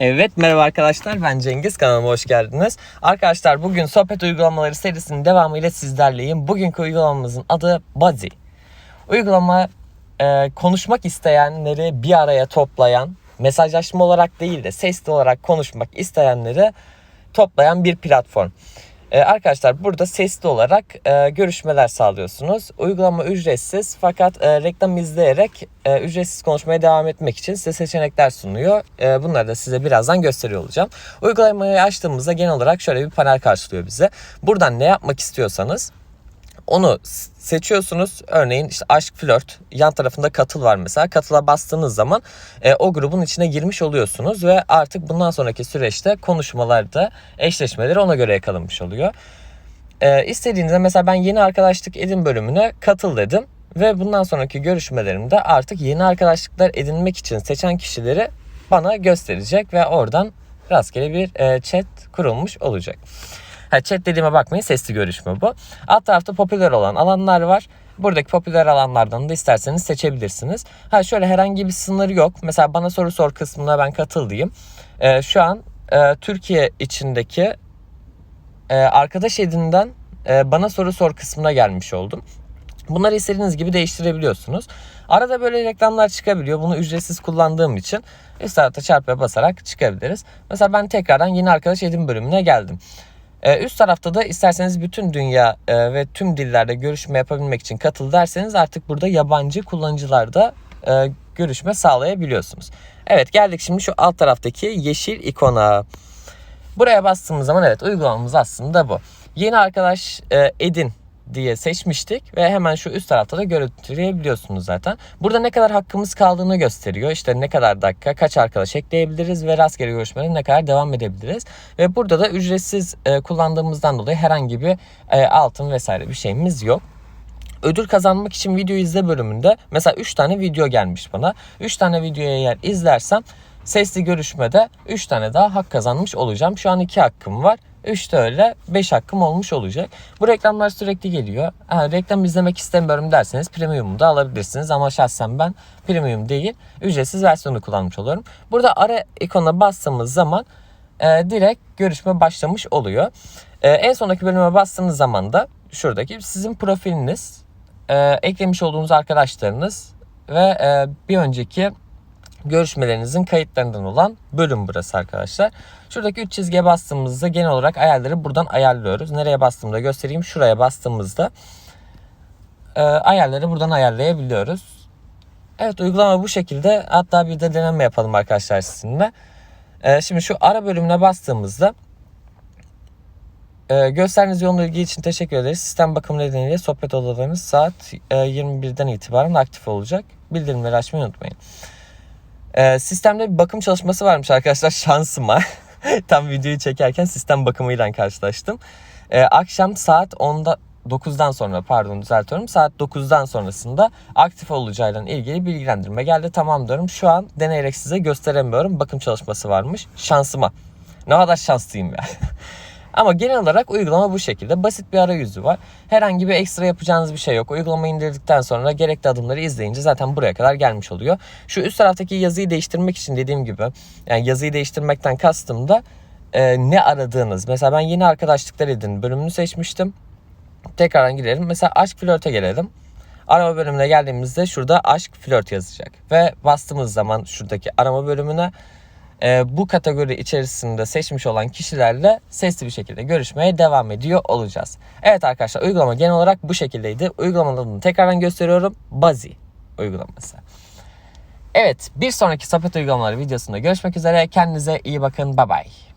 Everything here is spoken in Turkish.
Evet merhaba arkadaşlar ben Cengiz kanalıma hoş geldiniz. Arkadaşlar bugün sohbet uygulamaları serisinin devamıyla sizlerleyim. Bugünkü uygulamamızın adı Buddy. Uygulama e, konuşmak isteyenleri bir araya toplayan, mesajlaşma olarak değil de sesli olarak konuşmak isteyenleri toplayan bir platform. Ee, arkadaşlar burada sesli olarak e, görüşmeler sağlıyorsunuz. Uygulama ücretsiz fakat e, reklam izleyerek e, ücretsiz konuşmaya devam etmek için size seçenekler sunuyor. E, bunları da size birazdan gösteriyor olacağım. Uygulamayı açtığımızda genel olarak şöyle bir panel karşılıyor bize. Buradan ne yapmak istiyorsanız onu seçiyorsunuz. Örneğin işte aşk flört yan tarafında katıl var mesela. Katıla bastığınız zaman e, o grubun içine girmiş oluyorsunuz ve artık bundan sonraki süreçte konuşmalarda eşleşmeleri ona göre yakalanmış oluyor. E, istediğinizde mesela ben yeni arkadaşlık edin bölümüne katıl dedim ve bundan sonraki görüşmelerimde artık yeni arkadaşlıklar edinmek için seçen kişileri bana gösterecek ve oradan rastgele bir e, chat kurulmuş olacak. Ha, chat dediğime bakmayın sesli görüşme bu. Alt tarafta popüler olan alanlar var. Buradaki popüler alanlardan da isterseniz seçebilirsiniz. Ha şöyle herhangi bir sınır yok. Mesela bana soru sor kısmına ben katıl. Ee, şu an e, Türkiye içindeki e, arkadaş edinden e, bana soru sor kısmına gelmiş oldum. Bunları istediğiniz gibi değiştirebiliyorsunuz. Arada böyle reklamlar çıkabiliyor. Bunu ücretsiz kullandığım için üst tarafta çarpıya basarak çıkabiliriz. Mesela ben tekrardan yeni arkadaş edin bölümüne geldim. Ee, üst tarafta da isterseniz bütün dünya e, ve tüm dillerde görüşme yapabilmek için katıl derseniz artık burada yabancı kullanıcılarda e, görüşme sağlayabiliyorsunuz. Evet geldik şimdi şu alt taraftaki yeşil ikona. Buraya bastığımız zaman evet uygulamamız aslında bu. Yeni arkadaş e, edin diye seçmiştik ve hemen şu üst tarafta da görüntüleyebiliyorsunuz zaten. Burada ne kadar hakkımız kaldığını gösteriyor. İşte ne kadar dakika, kaç arkadaş ekleyebiliriz ve rastgele görüşmelere ne kadar devam edebiliriz. Ve burada da ücretsiz e, kullandığımızdan dolayı herhangi bir e, altın vesaire bir şeyimiz yok. Ödül kazanmak için video izle bölümünde mesela 3 tane video gelmiş bana. 3 tane videoyu eğer izlersem sesli görüşmede 3 tane daha hak kazanmış olacağım. Şu an 2 hakkım var. 3 de öyle 5 hakkım olmuş olacak. Bu reklamlar sürekli geliyor. Ha, reklam izlemek istemiyorum derseniz premium'u da alabilirsiniz. Ama şahsen ben premium değil ücretsiz versiyonu kullanmış oluyorum. Burada ara ikona bastığımız zaman e, direkt görüşme başlamış oluyor. E, en sondaki bölüme bastığınız zaman da şuradaki sizin profiliniz, e, eklemiş olduğunuz arkadaşlarınız ve e, bir önceki görüşmelerinizin kayıtlarından olan bölüm burası arkadaşlar. Şuradaki 3 çizgiye bastığımızda genel olarak ayarları buradan ayarlıyoruz. Nereye bastığımda göstereyim. Şuraya bastığımızda e, ayarları buradan ayarlayabiliyoruz. Evet uygulama bu şekilde. Hatta bir de deneme yapalım arkadaşlar sizinle. E, şimdi şu ara bölümüne bastığımızda ee, gösterdiğiniz yoğun ilgi için teşekkür ederiz. Sistem bakımı nedeniyle sohbet odalarınız saat e, 21'den itibaren aktif olacak. Bildirimleri açmayı unutmayın. Ee, sistemde bir bakım çalışması varmış arkadaşlar şansıma. Tam videoyu çekerken sistem bakımıyla karşılaştım. Ee, akşam saat 10'da 9'dan sonra pardon düzeltiyorum. Saat 9'dan sonrasında aktif olacağıyla ilgili bilgilendirme geldi. Tamam diyorum. Şu an deneyerek size gösteremiyorum. Bakım çalışması varmış. Şansıma. Ne kadar şanslıyım ya. Ama genel olarak uygulama bu şekilde. Basit bir arayüzü var. Herhangi bir ekstra yapacağınız bir şey yok. Uygulamayı indirdikten sonra gerekli adımları izleyince zaten buraya kadar gelmiş oluyor. Şu üst taraftaki yazıyı değiştirmek için dediğim gibi yani yazıyı değiştirmekten kastım da e, ne aradığınız. Mesela ben yeni arkadaşlıklar edin bölümünü seçmiştim. Tekrardan girelim. Mesela aşk flörte gelelim. Arama bölümüne geldiğimizde şurada aşk flört yazacak. Ve bastığımız zaman şuradaki arama bölümüne e, bu kategori içerisinde seçmiş olan kişilerle sesli bir şekilde görüşmeye devam ediyor olacağız. Evet arkadaşlar uygulama genel olarak bu şekildeydi. Uygulamanın adını tekrardan gösteriyorum. Bazi uygulaması. Evet bir sonraki sohbet uygulamaları videosunda görüşmek üzere. Kendinize iyi bakın. Bye bye.